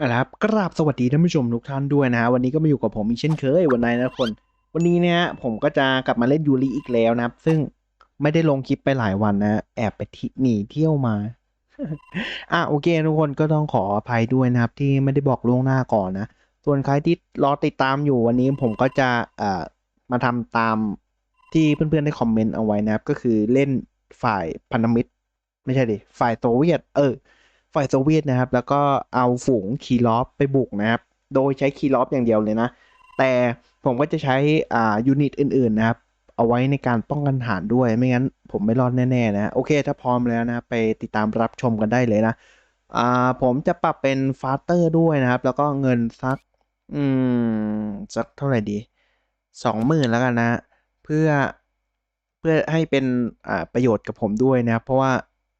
นะครับกราบสวัสดีท่านผู้ชมทุกท่านด้วยนะฮะวันนี้ก็มาอยู่กับผมอีกเช่นเคยวันนายนะทุกคน วันนี้เนี่ยผมก็จะกลับมาเล่นยูริอีกแล้วนะครับ ซึ่งไม่ได้ลงคลิปไปหลายวันนะแอบไปที่หนีเที่ยวมาอะโอเคทุกคนก็ต้องขออภัยด้วยนะครับ ที่ไม่ได้บอกล่วงหน้าก่อนนะ ส่วนใครที่รอติดตามอยู่วันนี้ผมก็จะเอ่อมาทำตามที่เพื่อนๆได้คอมเมนต์เอาไว้นะครับ ก็คือเล่นฝ่ายพันธมิตร ไม่ใช่ดิฝ่ายโซเวียตเออ ฝ่ายโซเวียตนะครับ แล้วก็เอาฝูงคีรอฟไปบุกนะครับ โดยใช้คีรอฟอย่างเดียวเลยนะ แต่ผมก็จะใช้อ่ายูนิตอื่นๆนะครับ เอาไว้ในการป้องกันฐานด้วย ไม่งั้นผมไม่รอดแน่ๆนะโอเค ถ้าพร้อมแล้วนะไปติดตามรับชมกันได้เลยนะอ่าผมจะปรับเป็นฟาสเตอร์ด้วยนะครับ แล้วก็เงินสัก อืม สักเท่าไหร่ดีสองหมื่นแล้วกันนะ เพื่อเพื่อให้เป็นอ่าประโยชน์กับผมด้วยนะครับ เพราะว่า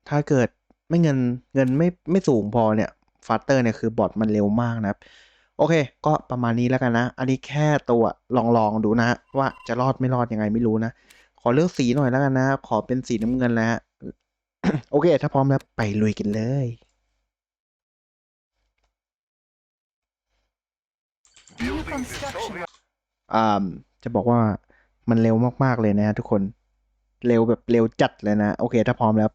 ถ้าเกิด ไม่เงินเงินไม่ไม่สูงพอเนี่ยฟาสเตอร์เนี่ยคือบอทมันเร็วมากนะครับ โอเค ก็ประมาณนี้แล้วกันนะ อันนี้แค่ตัวลองลองดูนะว่าจะรอดไม่รอดยังไงไม่รู้นะ ขอเลือกสีหน่อยแล้วกันนะ ขอเป็นสีน้ำเงินแล้วโอเค ถ้าพร้อมแล้วไปลุยกันเลยอ่าจะบอกว่ามันเร็วมาก ๆ เลยนะฮะทุกคน เร็วแบบเร็วจัดเลยนะ โอเค ถ้าพร้อมแล้ว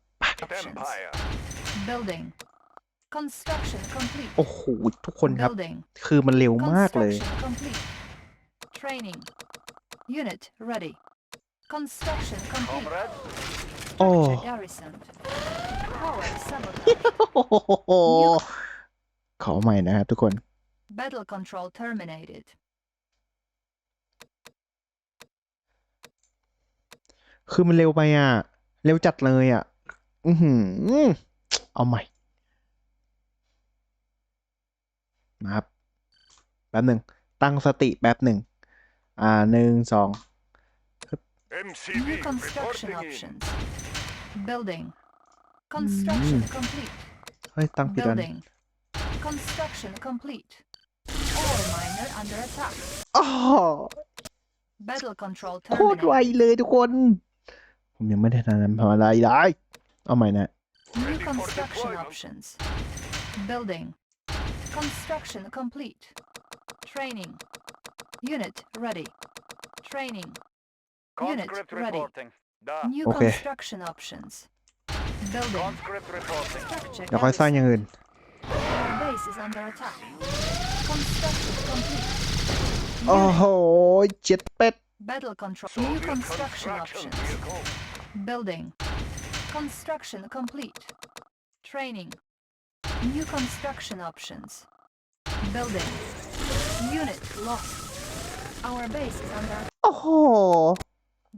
empire. Building. Construction complete. โอ้โหทุกคนครับ Building. คือมันเร็วมากเลย Construction complete. Training. Unit ready. Construction complete. Comrade, โอ้ Structure garrisoned. Power sabotage. ขอใหม่นะครับทุกคน Battle control terminated. คือมันเร็วไปอะ เร็วจัดเลยอะ อือหือ เอาใหม่มาครับแป๊บหนึ่งตั้งสติแป๊บหนึ่งอ่าหนึ่งสอง MCV New construction reporting in. options. Building. Construction complete. เฮ้ยตั้งผิดอัน Building. Construction complete. Ore miner under attack. อ๋อ Battle control โคตรไว terminated. เลยทุกคน ผมยังไม่ได้ทำอะไรได้เอาใหม่นะ New Ready for construction deployment. options. Building. Construction complete. Training. Unit ready. Training. Unit Conscript ready. reporting. Da. New Okay. construction options. Building. Conscript reporting. Structure เดี๋ยวค่อยสร้างอย่าง garrison. อื่น Our base is under attack. Construction complete. โอ้โห Unit. เจ็ดเป็ด Battle control. New Soviet construction construction options. vehicle. Building. Construction complete. Training. New construction options. Building. Unit lost. Our base is under โอ้โห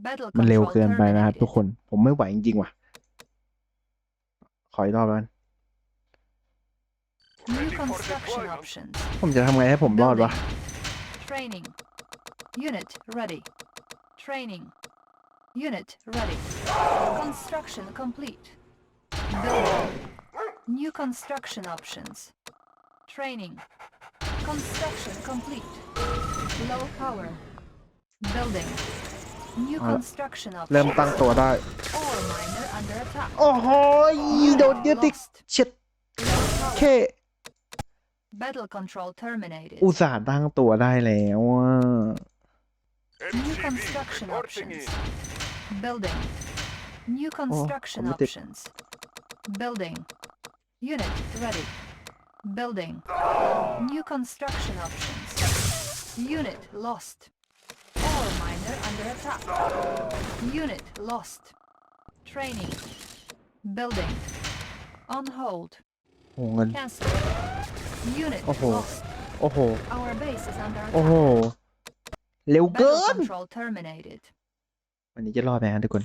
battle มันเร็ว control เกินไปนะครับทุก terminated. คน ผมไม่ไหวจริง ๆ ว่ะ ขออีกรอบแล้วกัน New Ready for construction deployment. options. ผมจะทำไงให้ผมรอดวะ Building. Training. Unit ready. Training. Unit ready. Construction complete. Building. New construction options. Training. Construction complete. Low power. Building. New Uh, construction เริ่ม options. ตั้งตัวได้ Ore miner under attack. โอ้โหโดนยึดอีก Lost. เช็ด Low power. แค่ Battle control terminated. อุตส่าห์ตั้งตัวได้แล้วอ่ะ New MCV construction reporting options. in. Building. New construction committed. options. Building. Unit ready. Building. New construction options. Unit lost. Ore miner under attack. Unit lost. Training. Building. On hold. โอ้เงิน Cancel. Unit Oh. lost. โอ้โห Our base is under โอ้โห attack. เร็วเกิ Battle น control terminated. วันนี้จะรอดไหมฮะทุกคน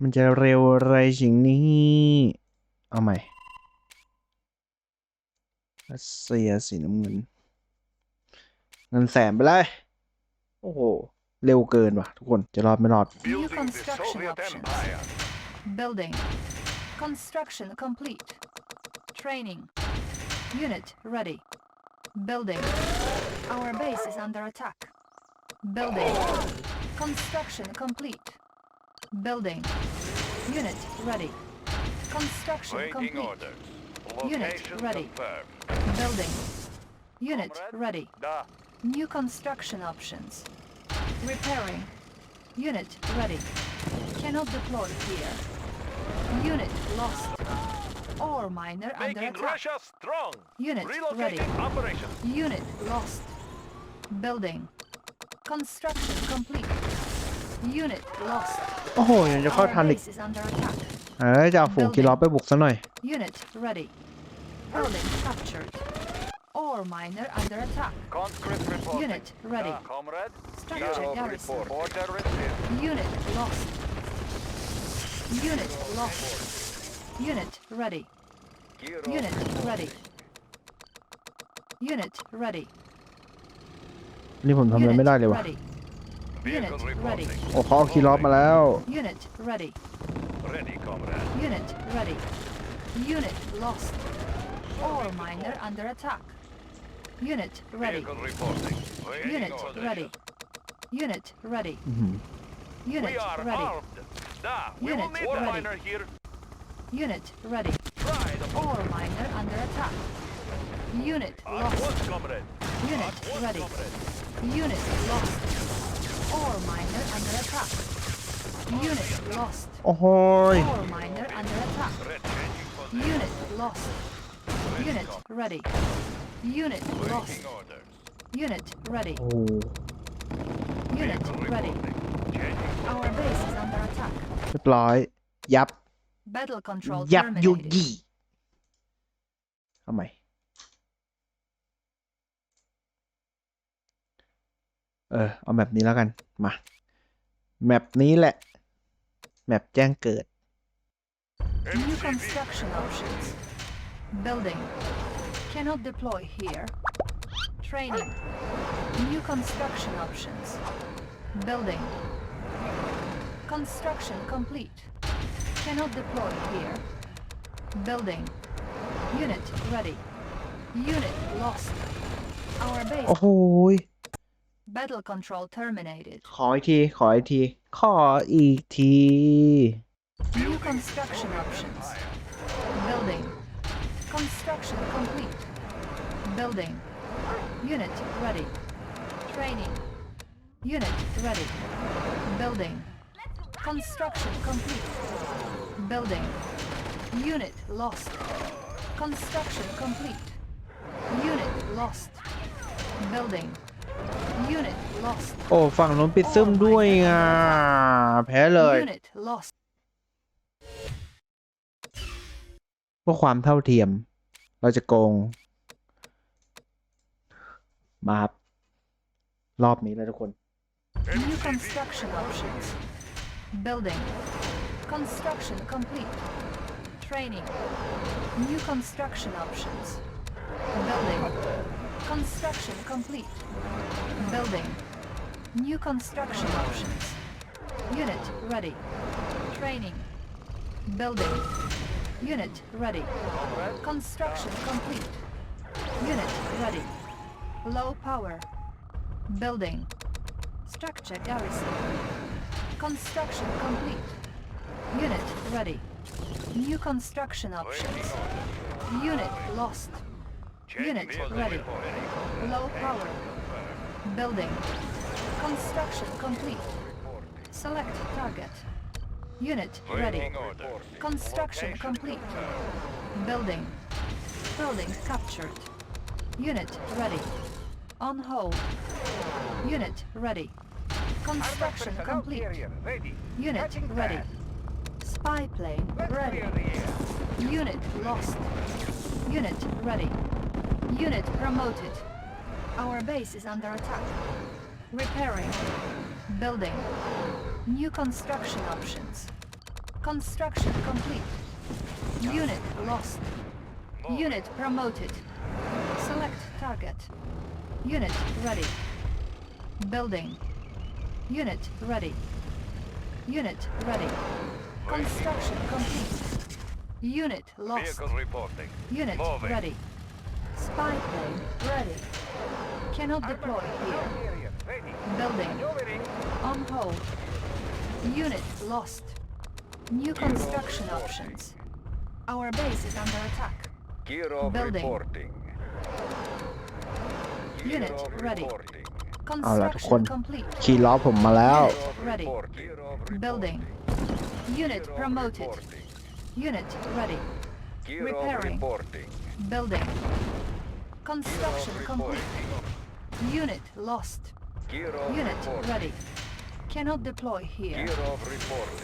มันจะเร็วอะไรสิ่งนี้ เอาใหม่รัสเซียสีน้ำเงิน เงินแสนไปเลย โอ้โห เร็วเกินว่ะทุกคน จะรอดไม่รอด Building the construction Soviet options. Empire. Building. Construction complete. Training. Unit ready. Building. Our base is under attack. Building. Construction complete. Building. Unit ready. Construction Waiting complete. orders. Unit Location ready. confirmed. Building. Unit Comrade? ready. Da. New construction options. Repairing. Unit ready. Cannot deploy here. Unit lost. Ore miner under Making attack. Russia strong. Unit Relocating ready. operations. Unit lost. Building. Construction complete. Unit lost. โอ้โห ยังจะเข้า Our ทันอีก base is under attack. เอ้ยจะเอาฝูงกินล้อไปบุกซะหน่อย Unit ready. Building captured. Ore miner under attack. Conscript reporting. Unit ready. Da. Comrade. Structure Zero garrison. report. Order received. Unit lost. Unit lost. Unit ready. Hero Unit ready. Unit ready. นี่ผมทำอะไร Unit ไม่ได้เลยวะ ready. Vehicle Unit reporting. ready. โอ้เขาเอาคีย์ล้อมาแล้ว Unit ready. ready, comrade. Unit ready. Unit lost. All miner under attack. Unit ready. Unit ready. Unit ready. Mm -hmm. Unit we are ready. armed. Da, we Unit will need miner here. Unit ready. Try miner under attack. Unit lost. Once, comrade. Unit once, ready. Comrade. Unit lost. Ore miner under attack. Unit lost. โอ้โหย Ore miner under attack. Red changing position. Unit lost. Unit ready. Unit lost. Waiting orders. Unit ready. โอ้โห Unit Vehicle ready. reporting. Changing Our base is under attack. เรียบร้อย ยับ Battle control ยับยุ terminated. ยี่เอาใหม่เออ เอาแบบนี้แล้วกัน มา แมปนี้แหละ แมปแจ้งเกิด New MCV. construction options. Building. Cannot deploy here. Training. New construction options. Building. Construction complete. Cannot deploy here. Building. Unit ready. Unit lost. Our โอ้ base. โหย Battle control terminated. ขออีกที ขออีกที ขออีกที New construction options. Building. Construction complete. Building. Unit ready. Training. Unit ready. Building. Construction complete. Building. Unit lost. Construction complete. Unit lost. Building. Unit lost. โอ้ฝั่งนู้นปิดซึมด้วยอะแพ้เลย Unit lost. เพื่อความเท่าเทียม เราจะโกง มาครับรอบนี้แล้วทุกคน New construction options. Building. Construction complete. Training. New construction options. Building. Construction complete. Building. New construction options. Unit ready. Training. Building. Unit ready. Construction complete. Unit ready. Low power. Building. Structure garrison. Construction complete. Unit ready. New construction options. Unit lost. Unit ready. Low power. Building. Construction complete. Select target. Unit ready. Construction complete. Building. Building captured. Unit ready. On hold. Unit ready. Construction complete. Unit ready. Spy plane ready. Unit lost. Unit ready. Unit promoted. Our base is under attack. Repairing. Building. New construction options. Construction complete. Unit lost. Unit promoted. Select target. Unit ready. Building. Unit ready. Unit ready. Construction complete. Unit lost. Vehicle reporting. Unit Moving. ready. Spy plane ready. Cannot deploy here. Ready. Building. Maneuvering. On hold. Unit lost. New construction options. Our base is under attack. Kirov Building. reporting. Unit Kirov ready. reporting. เอาล่ะทุกคน Construction complete. ขี่ล้อผมมาแล้ว Kirov Ready. reporting. Kirov Building. Unit Kirov promoted. reporting. Unit ready. Kirov Repairing. reporting. Building. Construction complete. Unit lost. Unit reporting. ready. Cannot deploy here.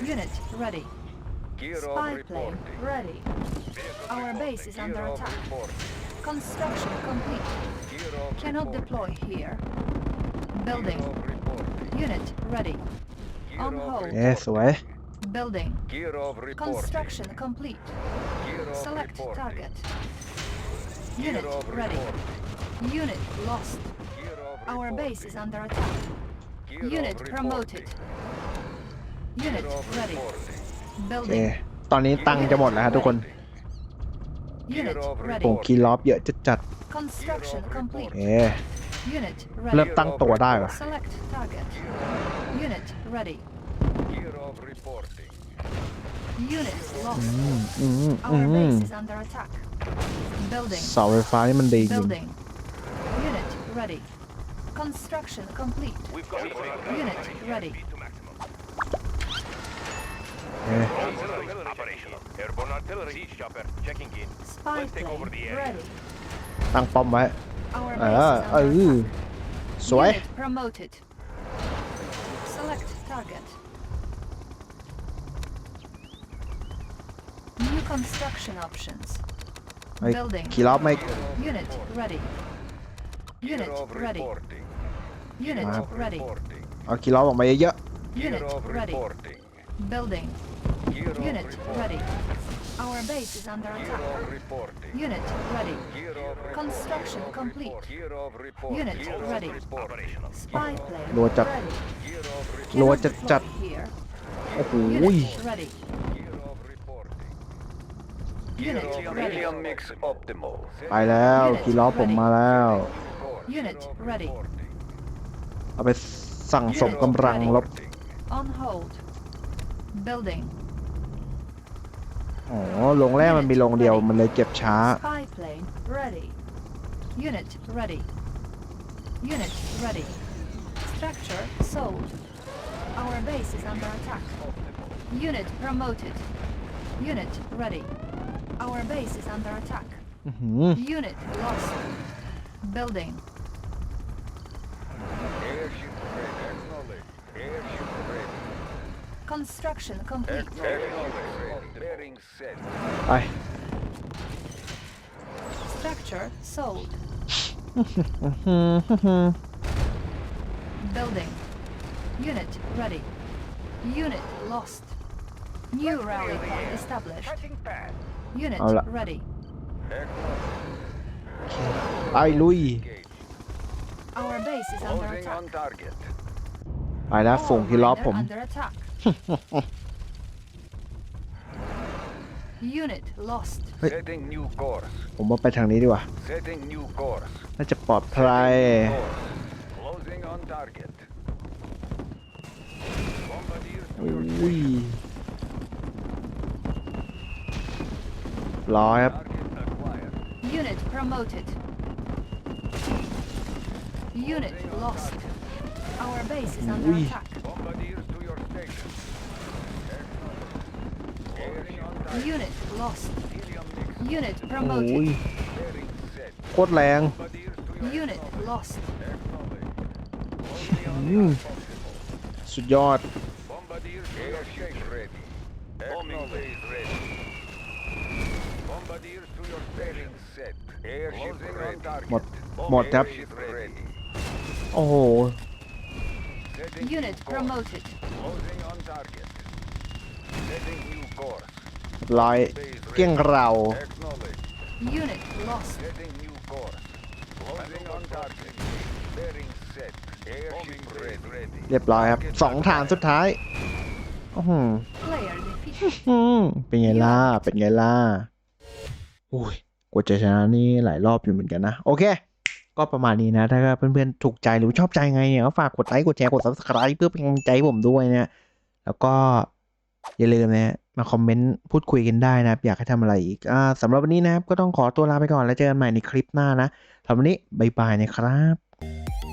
Unit ready. Gear Spy reporting. plane ready. Vehicle Our reporting. base is Gear under attack. Construction complete. Cannot deploy here. Building. Unit ready. Gear On hold. Yes, way. Eh. Building. Construction complete. Select target. Unit Kirov ready. reporting. Unit lost. Kirov Our reporting. base is under attack. Kirov Unit promoted. reporting. Unit Kirov ready. reporting. โอเค Building. ตอนนี้ตังค์จะหมดแล้วครับทุกคน Unit ผม ready. คีย์ล้อฟเยอะจัดจัด Construction ๆ complete. เอ๊ะ Unit เริ่ม ready. ตั้งตัวได้ว่ะ Select target. Unit ready. Kirov reporting. Unit อื lost. มอืมอื Our ม base is under attack. Building. เสาไฟฟ้านี่มันดีจริง Building. Unit ready. Construction complete. We've got Unit ready. เอ๊ะ Operational. Airborne artillery. Siege chopper. Checking in. Spy Let's take over the plane area. ready. ตั้งป้อมไว้ Our เอ base อ is เอ under อ attack. สวย Unit promoted. Select target. New construction options. เฮ้ย Building. ขี่ล้อไม่ Unit ready. Unit Kirov ready. reporting. Unit Kirov ready. reporting. เอาขี่ล้อออกมาเยอะ Unit Kirov ready. reporting. Building. Kirov Unit reporting. ready. Our base is under attack. Kirov reporting. Unit ready. Kirov Construction reporting. complete. Kirov reporting. Unit Kirov ready. reporting. Spy plane Lùa chặt. ready. Kirov reporting. รัว Cannot จัดจัด deploy here. ๆโอ้โห Unit ready. Kirov reporting. Unit ready. Helium mix optimal. ไปแล้วขี่ล้อผมมาแล้ว Unit ready. เอาไปสั่งสมกำลังรบ On hold. Building. อ๋อลงแรกมันมีลงเดียวมันเลยเก็บช้า Spy plane ready. Unit ready. Unit ready. Structure sold. Our base is under attack. Unit promoted. Unit ready. Our base is under attack. Mhm. Unit lost. Building. Construction complete. Acknowledged. Bearing set. Ai. Structure sold. Building. Unit ready. Unit lost. New rally point established. Cutting pad. Unit Hola. ready. Acknowledge. ไปลุย Engage. Our base is under Closing attack. on target. ไปแล้วฝูง All ที่ล้อ miner ผม under attack. Unit lost. Wait. Setting new course. ผมว่าไปทางนี้ดีกว่า Setting new course. น่าจะปลอดภัย Setting new course. Closing on target. Bombardiers to your อุ้ย ร้อยครับ target acquired. Unit promoted. Unit lost. Our base is under Ui. attack. Bombardiers to your station. Closing on target. Unit lost. Helium mix. Unit โอ้ย promoted. Bearing set. โคตรแรง Bombardiers to your Unit lost. Acknowledge. Closing on Mm. possible. สุดยอด Bombardiers to your station. ready. Acknowledge. ready. หมด หมดครับ Airship ready. โอ้โห Setting Unit new course. promoted. Closing on target. Setting new course. ร้อย Base เกลี้ยง ready. เรา Acknowledge. Unit lost. Setting new course. Closing on target. Bearing set. Airship ready. ready. เรียบร้อยครับสองฐานสุดท้าย อื้อหือ Player defeated. อืมเป็นไงล่ะ เป็นไงล่ะ อุ้ยกว่าจะชนะนี่หลายรอบอยู่เหมือนกันนะ โอเค ก็ประมาณนี้นะ ถ้าเพื่อนๆถูกใจหรือชอบใจไงเนี่ยก็ฝากกดไลค์กดแชร์กด subscribe เพื่อเป็นกำลังใจผมด้วยนะแล้วก็อย่าลืมนะมาคอมเมนต์พูดคุยกันได้นะครับ อยากให้ทำอะไรอีกอสำหรับวันนี้นะครับ ก็ต้องขอตัวลาไปก่อนแล้วเจอกันใหม่ในคลิปหน้านะสำหรับวันนี้บายบายนะครับ